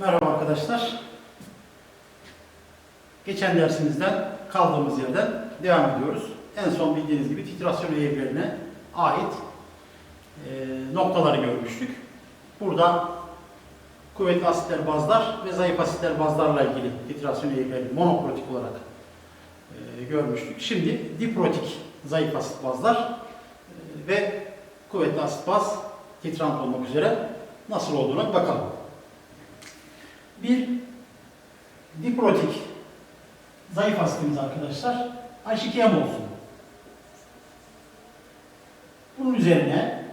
Merhaba arkadaşlar. Geçen dersimizden kaldığımız yerden devam ediyoruz. En son bildiğiniz gibi titrasyon eğrilerine ait e, noktaları görmüştük. Burada kuvvetli asitler bazlar ve zayıf asitler bazlarla ilgili titrasyon eğrilerini monoprotik olarak e, görmüştük. Şimdi diprotik zayıf asit bazlar e, ve kuvvetli asit baz titrant olmak üzere nasıl olduğuna bakalım. Bir diprotik zayıf asitimiz arkadaşlar H2M olsun. Bunun üzerine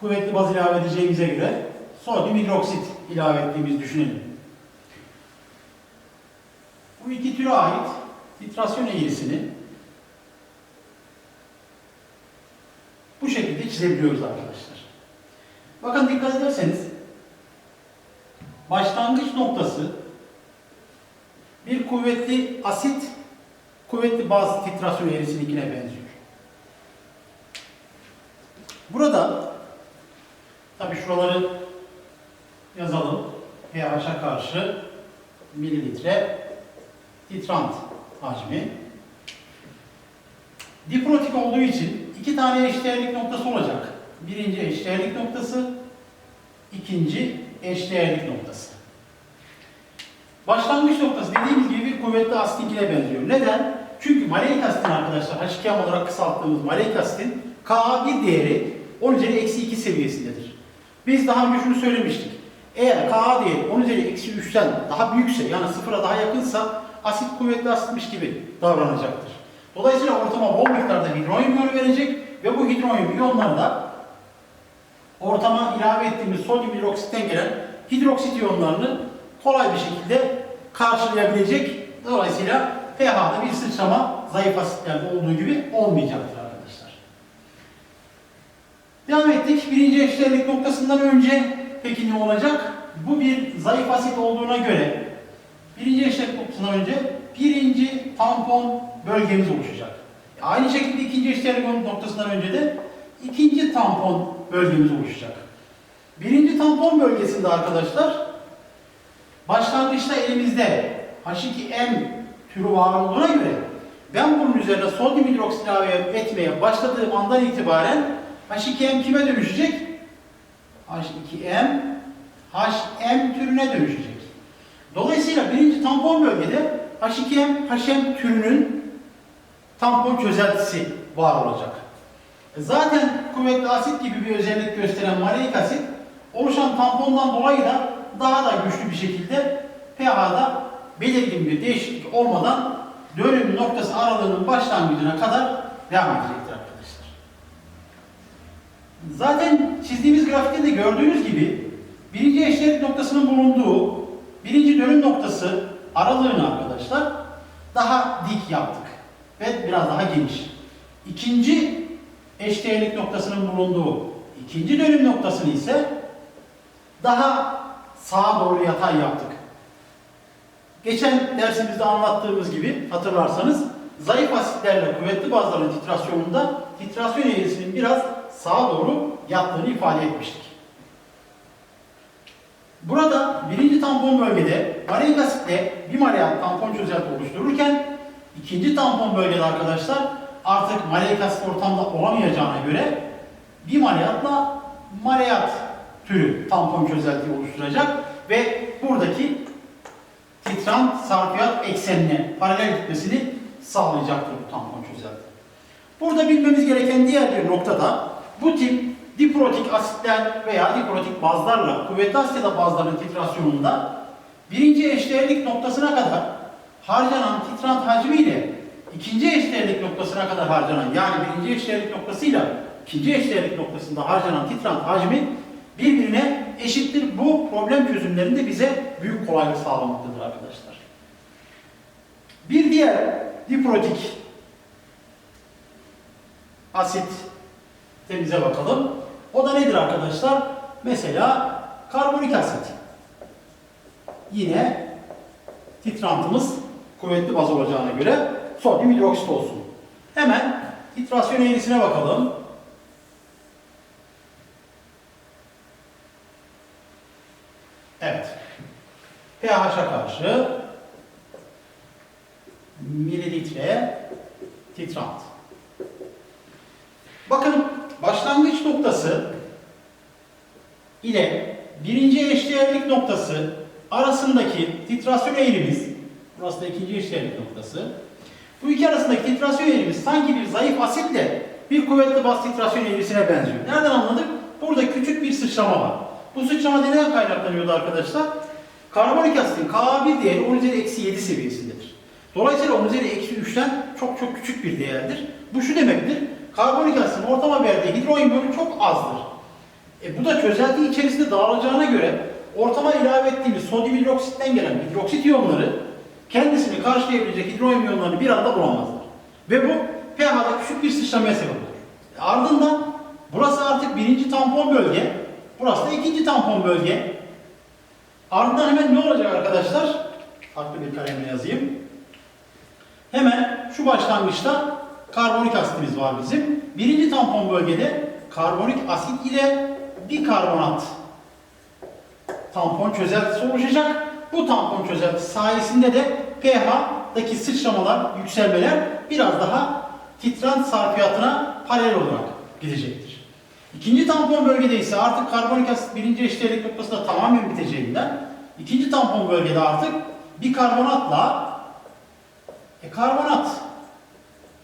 kuvvetli baz ilave edeceğimize göre sodyum hidroksit ilave ettiğimizi düşünelim. Bu iki türe ait titrasyon eğrisini bu şekilde çizebiliyoruz arkadaşlar. Bakın dikkat ederseniz başlangıç noktası bir kuvvetli asit, kuvvetli baz titrasyon eğrisininkine benziyor. Burada tabi şuraları yazalım. pH'a karşı mililitre titrant hacmi. Diprotik olduğu için iki tane eşdeğerlik noktası olacak. Birinci eşdeğerlik noktası, ikinci eşdeğerlik noktası. Başlangıç noktası dediğimiz gibi bir kuvvetli asitinkine benziyor. Neden? Çünkü maleik asitin arkadaşlar, H2M olarak kısalttığımız maleik asitin Ka1 değeri 10 üzeri eksi 2 seviyesindedir. Biz daha önce şunu söylemiştik. Eğer Ka değeri 10 üzeri eksi 3'ten daha büyükse yani sıfıra daha yakınsa asit kuvvetli asitmiş gibi davranacaktır. Dolayısıyla ortama bol miktarda hidronyum iyonu verecek ve bu hidronyum iyonları da ortama ilave ettiğimiz sodyum hidroksitten gelen hidroksit iyonlarını kolay bir şekilde karşılayabilecek. Dolayısıyla pH'da bir sıçrama zayıf asitlerde olduğu gibi olmayacaktır arkadaşlar. Devam ettik. Birinci eşdeğerlik noktasından önce peki ne olacak? Bu bir zayıf asit olduğuna göre birinci eşdeğerlik noktasından önce birinci tampon bölgemiz oluşacak. Aynı şekilde ikinci eşdeğerlik noktasından önce de ikinci tampon bölgemiz oluşacak. Birinci tampon bölgesinde arkadaşlar başlangıçta elimizde H2M türü var olduğuna göre ben bunun üzerine sodyum hidroksit ilave etmeye başladığım andan itibaren H2M kime dönüşecek? H2M HM türüne dönüşecek. Dolayısıyla birinci tampon bölgede H2M HM türünün tampon çözeltisi var olacak. Zaten kuvvetli asit gibi bir özellik gösteren maleik asit oluşan tampondan dolayı da daha da güçlü bir şekilde pH'da belirgin bir değişiklik olmadan dönüm noktası aralığının başlangıcına kadar devam edecektir arkadaşlar. Zaten çizdiğimiz grafikte de gördüğünüz gibi birinci eşdeğerlik noktasının bulunduğu birinci dönüm noktası aralığını arkadaşlar daha dik yaptık ve biraz daha geniş. İkinci eşdeğerlik noktasının bulunduğu ikinci dönüm noktasını ise daha sağa doğru yatay yaptık. Geçen dersimizde anlattığımız gibi hatırlarsanız zayıf asitlerle kuvvetli bazların titrasyonunda titrasyon eğrisinin biraz sağa doğru yattığını ifade etmiştik. Burada birinci tampon bölgede maleik asitle bir maleyat tampon çözelti oluştururken ikinci tampon bölgede arkadaşlar artık maleik asit ortamda olamayacağına göre bir maleyatla maleyat türü tampon çözeltiyi oluşturacak ve buradaki titrant sarfiyat eksenine paralel gitmesini sağlayacaktır bu tampon çözelti. Burada bilmemiz gereken diğer bir nokta da bu tip diprotik asitler veya diprotik bazlarla kuvvetli asit bazların titrasyonunda birinci eşdeğerlik noktasına kadar harcanan titrant hacmi ile ikinci eşdeğerlik noktasına kadar harcanan yani birinci eşdeğerlik noktasıyla ikinci eşdeğerlik noktasında harcanan titrant hacmi birbirine eşittir. Bu problem çözümlerinde bize büyük kolaylık sağlamaktadır arkadaşlar. Bir diğer diprotik asit temize bakalım. O da nedir arkadaşlar? Mesela karbonik asit. Yine titrantımız kuvvetli baz olacağına göre sodyum hidroksit olsun. Hemen titrasyon eğrisine bakalım. Evet. pH'a karşı mililitre titrant. Bakın başlangıç noktası ile birinci eşdeğerlik noktası arasındaki titrasyon eğrimiz, burası da ikinci eşdeğerlik noktası. Bu iki arasındaki titrasyon eğrimiz sanki bir zayıf asitle bir kuvvetli baz titrasyon eğrisine benziyor. Nereden anladık? Burada küçük bir sıçrama var. Bu sıçrama neden kaynaklanıyordu arkadaşlar? Karbonik asitin Ka1 değeri 10 üzeri eksi 7 seviyesindedir. Dolayısıyla 10 üzeri eksi 3'ten çok çok küçük bir değerdir. Bu şu demektir. Karbonik asitin ortama verdiği hidrojen bölü çok azdır. E bu da çözelti içerisinde dağılacağına göre ortama ilave ettiğimiz sodyum hidroksitten gelen hidroksit iyonları kendisini karşılayabilecek hidrojen iyonlarını bir anda bulamazlar. Ve bu pH'da küçük bir sıçramaya sebep olur. Ardından burası artık birinci tampon bölge, burası da ikinci tampon bölge. Ardından hemen ne olacak arkadaşlar? Farklı bir kalemle yazayım. Hemen şu başlangıçta karbonik asitimiz var bizim. Birinci tampon bölgede karbonik asit ile bikarbonat tampon çözeltisi oluşacak. Bu tampon çözeltisi sayesinde de pH'daki sıçramalar, yükselmeler biraz daha titrant sarfiyatına paralel olarak gidecektir. İkinci tampon bölgede ise artık karbonik asit birinci eşdeğerlik noktasında tamamen biteceğinden ikinci tampon bölgede artık bikarbonatla e, karbonat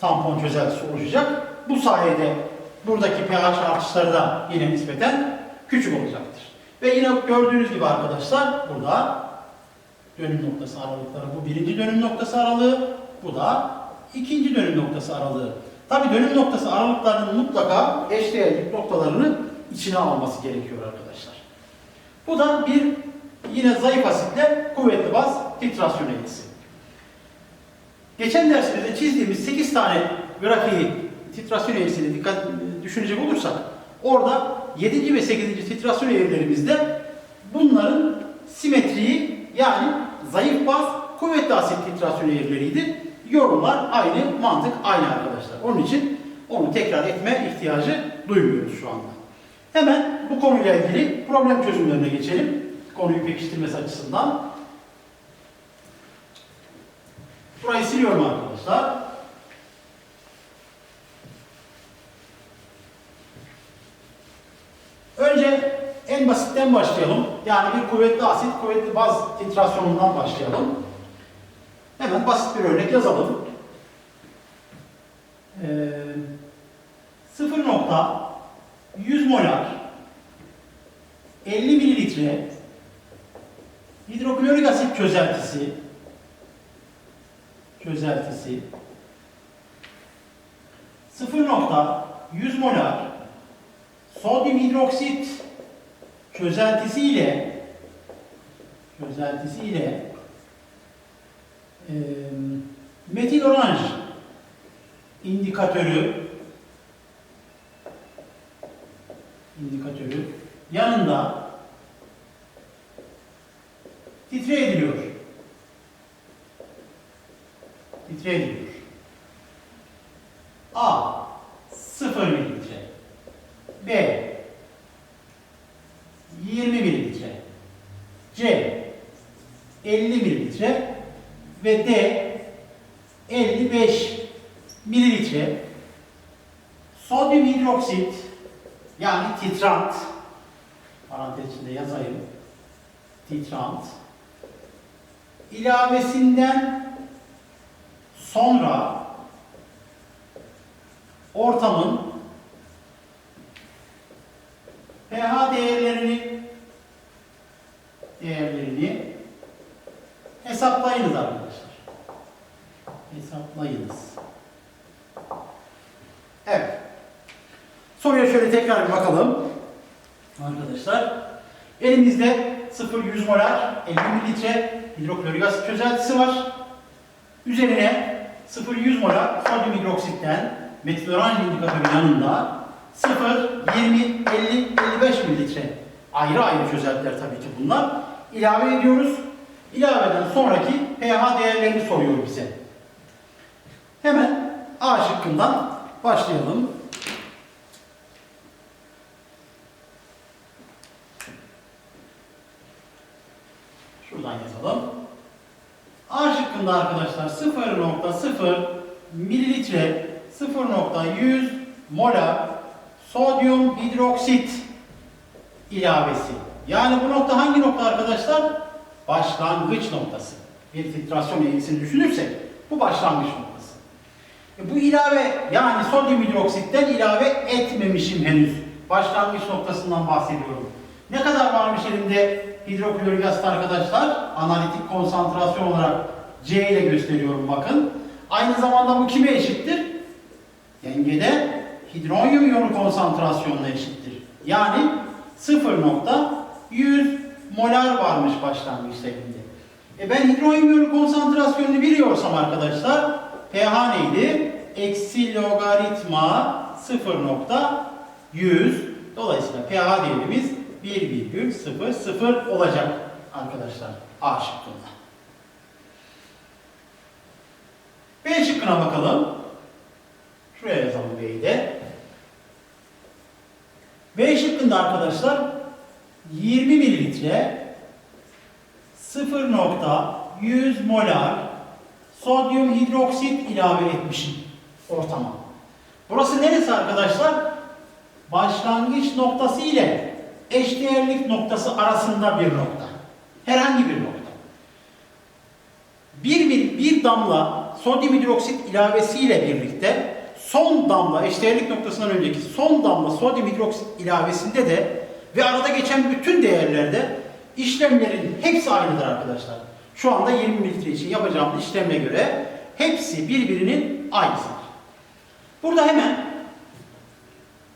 tampon çözeltisi oluşacak. Bu sayede buradaki pH artışları da yine nispeten küçük olacaktır. Ve yine gördüğünüz gibi arkadaşlar burada dönüm noktası aralıkları bu birinci dönüm noktası aralığı bu da ikinci dönüm noktası aralığı. Tabi dönüm noktası aralıklarının mutlaka eşdeğerlik noktalarını içine alması gerekiyor arkadaşlar. Bu da bir yine zayıf asitle kuvvetli baz titrasyon eğrisi. Geçen dersimizde çizdiğimiz 8 tane grafiği titrasyon eğrisini dikkat düşünecek olursak orada 7. ve 8. titrasyon eğrilerimizde bunların simetriyi yani zayıf baz kuvvetli asit titrasyon eğrileriydi. Yorumlar aynı, mantık aynı arkadaşlar. Onun için onu tekrar etme ihtiyacı duymuyoruz şu anda. Hemen bu konuyla ilgili problem çözümlerine geçelim. Konuyu pekiştirmesi açısından. Burayı siliyorum arkadaşlar. Önce en basitten başlayalım. Yani bir kuvvetli asit, kuvvetli baz titrasyonundan başlayalım. Hemen basit bir örnek yazalım. Ee, 0.100 molar 50 mililitre hidroklorik asit çözeltisi çözeltisi 0.100 molar sodyum hidroksit çözeltisi ile çözeltisi ile e, metil oranj indikatörü indikatörü yanında titre ediliyor. Titre ediliyor. A 0 mililitre B 20 mililitre C 50 mililitre ve D 55 mililitre sodyum hidroksit yani titrant parantez içinde yazayım. Titrant. İlavesinden sonra ortamın pH değerlerini değerlerini hesaplayınız arkadaşlar. Hesaplayınız. Evet. Soruya şöyle tekrar bir bakalım. Arkadaşlar. Elimizde 0-100 molar 50 mililitre hidroklorik asit çözeltisi var. Üzerine 0-100 molar sodyum hidroksitten metil oranj indikatörü yanında 0, 20, 50, 55 mililitre ayrı ayrı çözeltiler tabii ki bunlar. İlave ediyoruz. İlaveden sonraki pH değerlerini soruyor bize. Hemen A şıkkından başlayalım. Şuradan yazalım. A şıkkında arkadaşlar 0.0 mililitre 0.100 molar sodyum hidroksit ilavesi. Yani bu nokta hangi nokta arkadaşlar? Başlangıç noktası. Bir filtrasyon eğrisini düşünürsek bu başlangıç noktası. E bu ilave yani sodyum hidroksitten ilave etmemişim henüz. Başlangıç noktasından bahsediyorum. Ne kadar varmış elimde hidroklorik asit arkadaşlar? Analitik konsantrasyon olarak C ile gösteriyorum bakın. Aynı zamanda bu kime eşittir? Dengede hidronyum iyonu konsantrasyonuna eşittir. Yani 0.100 molar varmış başlangıç seviyede. E ben hidronyum iyonu konsantrasyonunu biliyorsam arkadaşlar pH neydi? Eksi logaritma 0.100 Dolayısıyla pH değerimiz 1,00 olacak arkadaşlar A şıkkında. B şıkkına bakalım. Şuraya yazalım B'yi de. Şıkkında arkadaşlar 20 mililitre 0.100 molar sodyum hidroksit ilave etmişim ortama. Burası neresi arkadaşlar? Başlangıç noktası ile eşdeğerlik noktası arasında bir nokta. Herhangi bir nokta. Bir, bir, bir damla sodyum hidroksit ilavesiyle birlikte son damla eşdeğerlik noktasından önceki son damla sodyum hidroksit ilavesinde de ve arada geçen bütün değerlerde işlemlerin hepsi aynıdır arkadaşlar. Şu anda 20 mililitre için yapacağımız işleme göre hepsi birbirinin aynısıdır. Burada hemen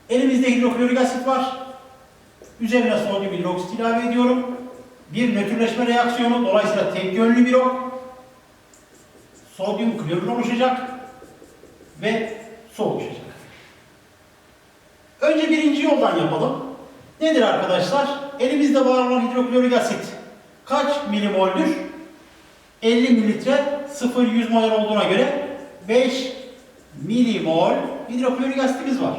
elimizde hidroklorik asit var. Üzerine sodyum hidroksit ilave ediyorum. Bir nötrleşme reaksiyonu dolayısıyla tek yönlü bir ok. Sodyum klorür oluşacak ve su oluşacak. Önce birinci yoldan yapalım. Nedir arkadaşlar? Elimizde var olan hidroklorik asit kaç milimoldür? 50 mililitre 0-100 molar olduğuna göre 5 milimol hidroklorik asitimiz var.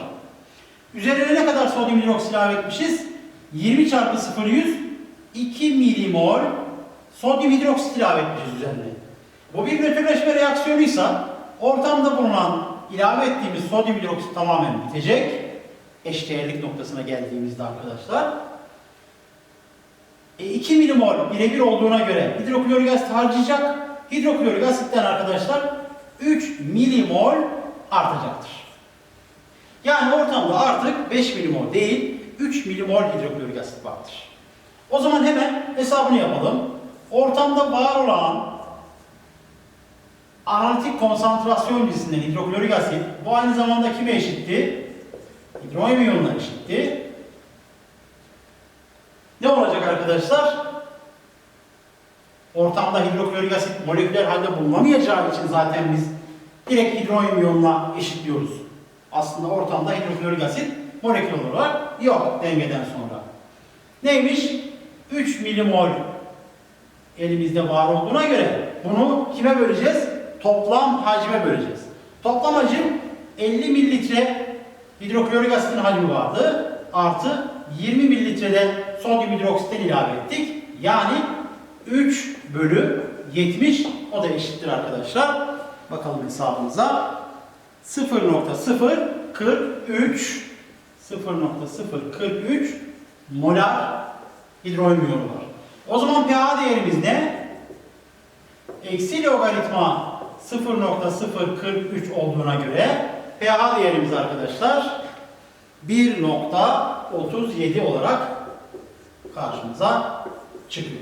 Üzerine ne kadar sodyum hidroksit ilave etmişiz? 20 çarpı 0-100 2 milimol sodyum hidroksit ilave etmişiz üzerine. Bu bir nötrleşme reaksiyonuysa ortamda bulunan ilave ettiğimiz sodyum hidroksit tamamen bitecek. Eşdeğerlik noktasına geldiğimizde arkadaşlar. E, 2 milimol birebir olduğuna göre hidroklorik asit harcayacak. Hidroklorik asitten arkadaşlar 3 milimol artacaktır. Yani ortamda artık 5 milimol değil 3 milimol hidroklorik asit vardır. O zaman hemen hesabını yapalım. Ortamda var olan analitik konsantrasyon cinsinden hidroklorik asit bu aynı zamanda kime eşitti? Hidronyum iyonuna eşitti. Ne olacak arkadaşlar? Ortamda hidroklorik asit moleküler halde bulunamayacağı için zaten biz direkt hidronyum iyonuna eşitliyoruz. Aslında ortamda hidroklorik asit molekül olarak yok dengeden sonra. Neymiş? 3 milimol elimizde var olduğuna göre bunu kime böleceğiz? Toplam hacme böleceğiz. Toplam hacim 50 mililitre hidroklorik asitin hacmi vardı. Artı 20 mililitreden sodyum hidroksitten ilave ettik. Yani 3 bölü 70 o da eşittir arkadaşlar. Bakalım hesabımıza. 0.043 0.043 molar iyonu var. O zaman pH değerimiz ne? Eksi logaritma 0.043 olduğuna göre pH değerimiz arkadaşlar 1.37 olarak karşımıza çıkıyor.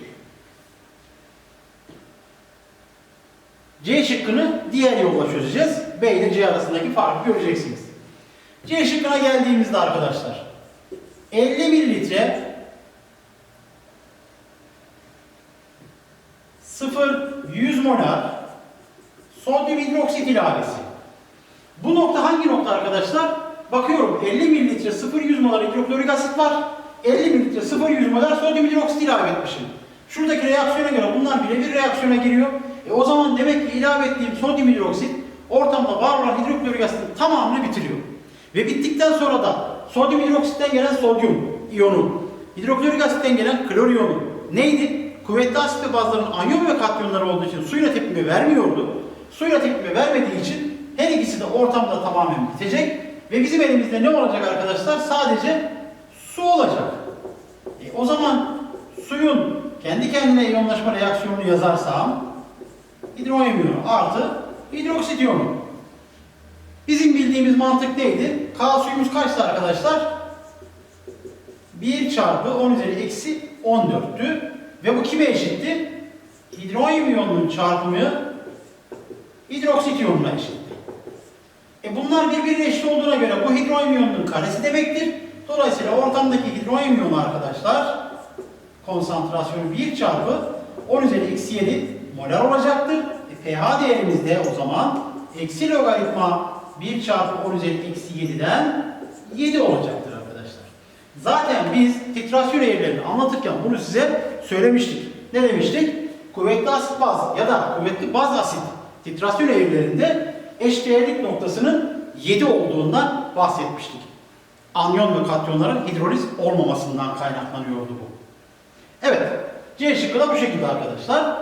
C şıkkını diğer yolla çözeceğiz. B ile C arasındaki farkı göreceksiniz. C şıkkına geldiğimizde arkadaşlar 50 mililitre 0-100 molar sodyum hidroksit ilavesi. Bu nokta hangi nokta arkadaşlar? Bakıyorum 50 mililitre 0-100 molar hidroklorik asit var. 50 mililitre 0-100 molar sodyum hidroksit ilave etmişim. Şuradaki reaksiyona göre bunlar birebir reaksiyona giriyor. E o zaman demek ki ilave ettiğim sodyum hidroksit ortamda var olan hidroklorik asitin tamamını bitiriyor. Ve bittikten sonra da sodyum hidroksitten gelen sodyum iyonu, hidroklorik asitten gelen klor iyonu neydi? kuvvetli asit ve bazların anyon ve katyonları olduğu için suyla tepkime vermiyordu. Suyla tepkime vermediği için her ikisi de ortamda tamamen bitecek ve bizim elimizde ne olacak arkadaşlar? Sadece su olacak. E, o zaman suyun kendi kendine iyonlaşma reaksiyonunu yazarsam hidronyum iyonu artı hidroksit iyonu. Bizim bildiğimiz mantık neydi? K suyumuz kaçtı arkadaşlar? 1 çarpı 10 üzeri eksi 14'tü. Ve bu kime eşitti? Hidronyum iyonunun çarpımı hidroksit iyonuna eşitti. E bunlar birbirine eşit olduğuna göre bu hidronyum iyonunun karesi demektir. Dolayısıyla ortamdaki hidronyum iyonu arkadaşlar konsantrasyonu 1 çarpı 10 üzeri eksi 7 molar olacaktır. E, pH değerimiz de o zaman eksi logaritma 1 çarpı 10 üzeri eksi 7'den 7 olacaktır arkadaşlar. Zaten biz titrasyon eğrilerini anlatırken bunu size söylemiştik. Ne demiştik? Kuvvetli asit baz ya da kuvvetli baz asit titrasyon eğrilerinde eşdeğerlik noktasının 7 olduğundan bahsetmiştik. Anyon ve katyonların hidroliz olmamasından kaynaklanıyordu bu. Evet, C şıkkı da bu şekilde arkadaşlar.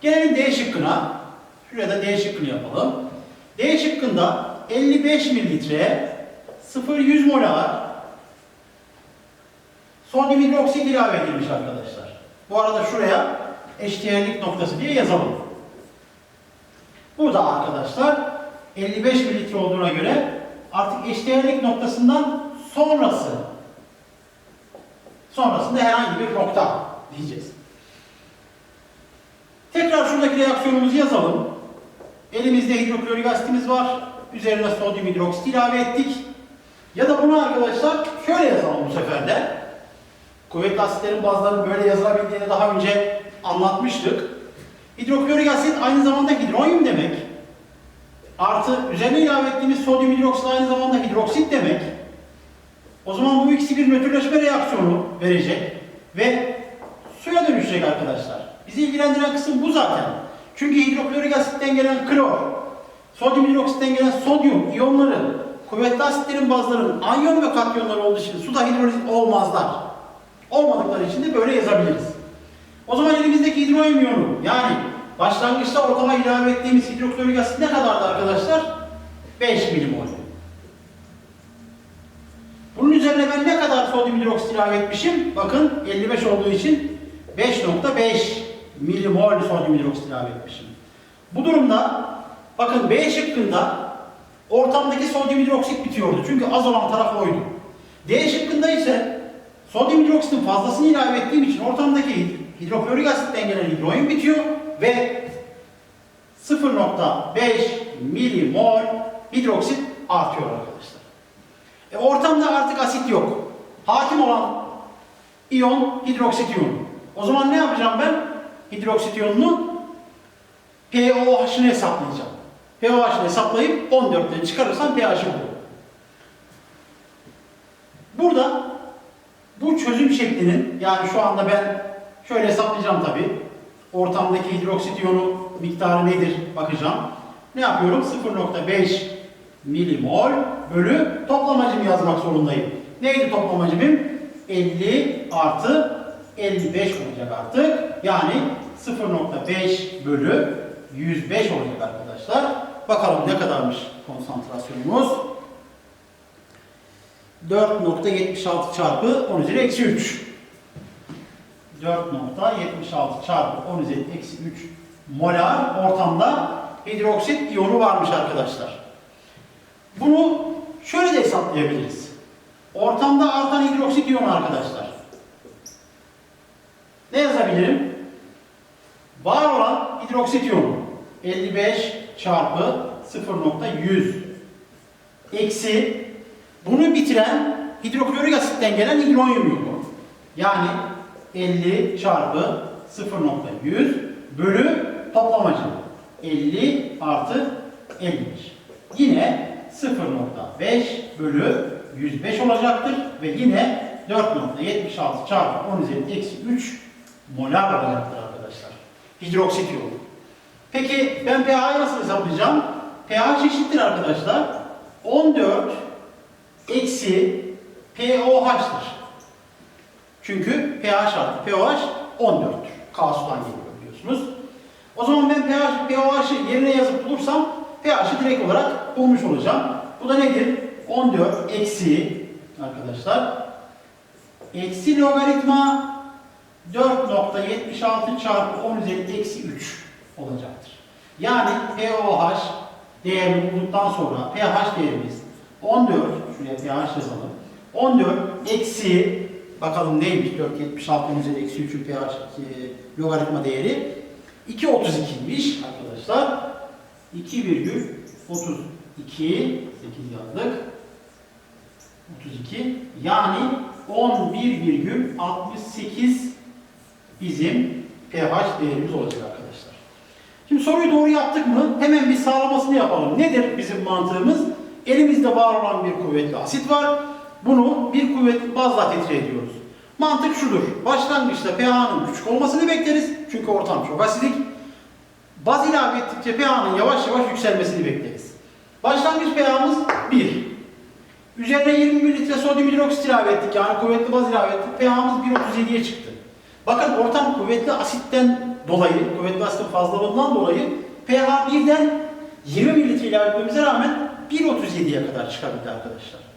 Gelelim D şıkkına. Şuraya da D şıkkını yapalım. D şıkkında 55 mililitre 0,100 molar sodyum hidroksit ilave edilmiş arkadaşlar. Bu arada şuraya eşdeğerlik noktası diye yazalım. Burada arkadaşlar 55 mililitre olduğuna göre artık eşdeğerlik noktasından sonrası sonrasında herhangi bir nokta diyeceğiz. Tekrar şuradaki reaksiyonumuzu yazalım. Elimizde hidroklorik asitimiz var. Üzerine sodyum hidroksit ilave ettik. Ya da bunu arkadaşlar şöyle yazalım bu sefer de. Kuvvetli asitlerin bazılarının böyle yazılabildiğini daha önce anlatmıştık. Hidroklorik asit aynı zamanda hidronyum demek. Artı üzerine ilave ettiğimiz sodyum hidroksit aynı zamanda hidroksit demek. O zaman bu ikisi bir nötrleşme reaksiyonu verecek ve suya dönüşecek arkadaşlar. Bizi ilgilendiren kısım bu zaten. Çünkü hidroklorik asitten gelen klor, sodyum hidroksitten gelen sodyum iyonları, kuvvetli asitlerin bazılarının anyon ve katyonları olduğu için suda hidroliz olmazlar. Olmadıkları için de böyle yazabiliriz. O zaman elimizdeki iyonu yani başlangıçta ortama ilave ettiğimiz hidroklorik asit ne kadardı arkadaşlar? 5 milimol. Bunun üzerine ben ne kadar sodyum hidroksit ilave etmişim? Bakın 55 olduğu için 5.5 milimol sodyum hidroksit ilave etmişim. Bu durumda bakın B şıkkında ortamdaki sodyum hidroksit bitiyordu. Çünkü az olan taraf oydu. D şıkkında ise sodyum hidroksitin fazlasını ilave ettiğim için ortamdaki hidroklorik asitten gelen hidronyum bitiyor ve 0.5 milimol hidroksit artıyor arkadaşlar. E, ortamda artık asit yok. Hakim olan iyon hidroksit iyonu. O zaman ne yapacağım ben? Hidroksit iyonunu pOH'ını hesaplayacağım. pOH'ını hesaplayıp 14'ten çıkarırsam pH'i bulurum. Burada bu çözüm şeklinin yani şu anda ben şöyle hesaplayacağım tabi. Ortamdaki hidroksit iyonu miktarı nedir bakacağım. Ne yapıyorum? 0.5 milimol bölü toplamacımı yazmak zorundayım. Neydi toplamacımım? 50 artı 55 olacak artık. Yani 0.5 bölü 105 olacak arkadaşlar. Bakalım ne kadarmış konsantrasyonumuz. 4.76 çarpı 10 üzeri eksi 3. 4.76 çarpı 10 üzeri eksi 3 molar ortamda hidroksit iyonu varmış arkadaşlar. Bunu şöyle de hesaplayabiliriz. Ortamda artan hidroksit iyonu arkadaşlar. Ne yazabilirim? Var olan hidroksit iyonu 55 çarpı 0.100 eksi bunu bitiren hidroklorik asitten gelen hidronyum iyonu. Yani 50 çarpı 0.100 bölü toplamacı. 50 artı 55. Yine 0.5 bölü 105 olacaktır ve yine 4.76 çarpı 10 üzeri eksi 3 molar olacaktır arkadaşlar. Hidroksit iyonu. Peki ben pH'yi nasıl hesaplayacağım? pH eşittir arkadaşlar. 14 eksi pOH'tır. Çünkü pH artı pOH 14'tür. K sudan geliyor biliyorsunuz. O zaman ben pH, pH'i yerine yazıp bulursam pH'i direkt olarak bulmuş olacağım. Bu da nedir? 14 eksi arkadaşlar. Eksi logaritma 4.76 çarpı 10 üzeri eksi 3 olacaktır. Yani pOH değerini bulduktan sonra pH değerimiz 14, şuraya pH yazalım. 14 eksi, bakalım neymiş 4.76 10 üzeri eksi 3'ün pH e, logaritma değeri 2.32'ymiş arkadaşlar. 2,32 8 yazdık. 32 yani 11,68 bizim pH değerimiz olacak arkadaşlar. Şimdi soruyu doğru yaptık mı? Hemen bir sağlamasını yapalım. Nedir bizim mantığımız? Elimizde var olan bir kuvvetli asit var. Bunu bir kuvvetli bazla titre ediyoruz. Mantık şudur. Başlangıçta pH'nın küçük olmasını bekleriz. Çünkü ortam çok asidik. Baz ilave ettikçe pH'nın yavaş yavaş yükselmesini bekleriz. Başlangıç pH'mız 1. Üzerine 20 mililitre sodyum hidroksit ilave ettik. Yani kuvvetli baz ilave ettik. pH'mız 1.37'ye çıktı. Bakın ortam kuvvetli asitten dolayı, kuvvetli asitin fazlalığından dolayı pH 1'den 20 mililitre ilave etmemize rağmen 1.37'ye kadar çıkabildi arkadaşlar.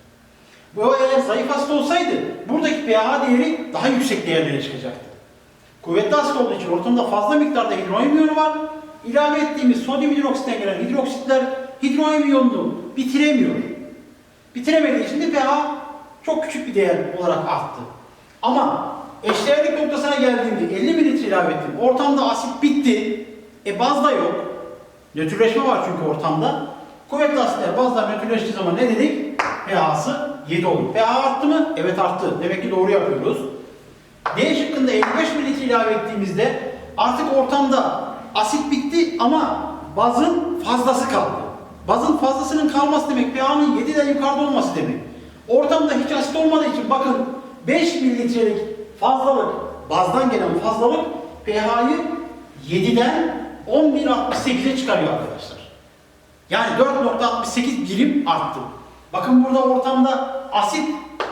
Bu eğer zayıf asit olsaydı buradaki pH değeri daha yüksek değerlere çıkacaktı. Kuvvetli asit olduğu için ortamda fazla miktarda hidronyum iyonu var. İlave ettiğimiz sodyum hidroksitten gelen hidroksitler hidronyum iyonunu bitiremiyor. Bitiremediği için de pH çok küçük bir değer olarak arttı. Ama eşdeğerlik noktasına geldiğimde 50 mililitre ilave ettim. Ortamda asit bitti. E baz da yok. Nötrleşme var çünkü ortamda. Kuvvetli asitler bazlar nötrleştiği zaman ne dedik? pH'sı 7 olur. pH arttı mı? Evet arttı. Demek ki doğru yapıyoruz. D şıkkında 55 mililitre ilave ettiğimizde artık ortamda asit bitti ama bazın fazlası kaldı. Bazın fazlasının kalması demek pH'nin 7'den yukarıda olması demek. Ortamda hiç asit olmadığı için bakın 5 mililitrelik fazlalık, bazdan gelen fazlalık pH'yi 7'den 11.68'e çıkarıyor arkadaşlar. Yani 4.68 birim arttı. Bakın burada ortamda asit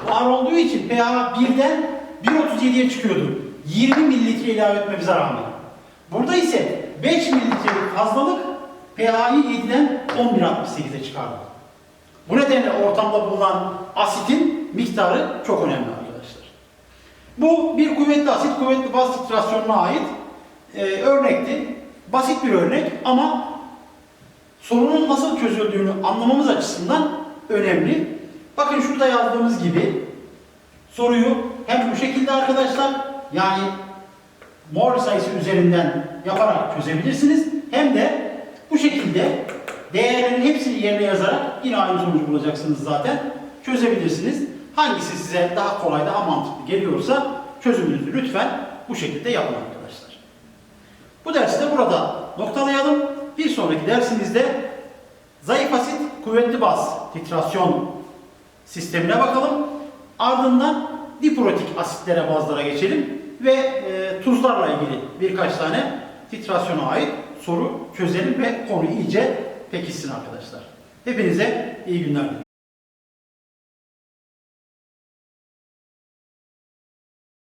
var olduğu için pH 1'den 1.37'ye çıkıyordu. 20 mililitre ilave etmemize rağmen. Burada ise 5 mililitrelik fazlalık pH'yi 7'den 11.68'e çıkardı. Bu nedenle ortamda bulunan asitin miktarı çok önemli arkadaşlar. Bu bir kuvvetli asit, kuvvetli baz titrasyonuna ait e, örnekti. Basit bir örnek ama sorunun nasıl çözüldüğünü anlamamız açısından önemli. Bakın şurada yazdığımız gibi soruyu hem bu şekilde arkadaşlar yani mol sayısı üzerinden yaparak çözebilirsiniz hem de bu şekilde değerlerin hepsini yerine yazarak yine aynı sonucu bulacaksınız zaten. Çözebilirsiniz. Hangisi size daha kolay, daha mantıklı geliyorsa çözümünüzü lütfen bu şekilde yapın arkadaşlar. Bu dersi de burada noktalayalım. Bir sonraki dersimizde zayıf asit kuvvetli baz titrasyon sistemine bakalım. Ardından diprotik asitlere bazlara geçelim ve e, tuzlarla ilgili birkaç tane titrasyona ait soru çözelim ve konu iyice pekişsin arkadaşlar. Hepinize iyi günler diliyorum.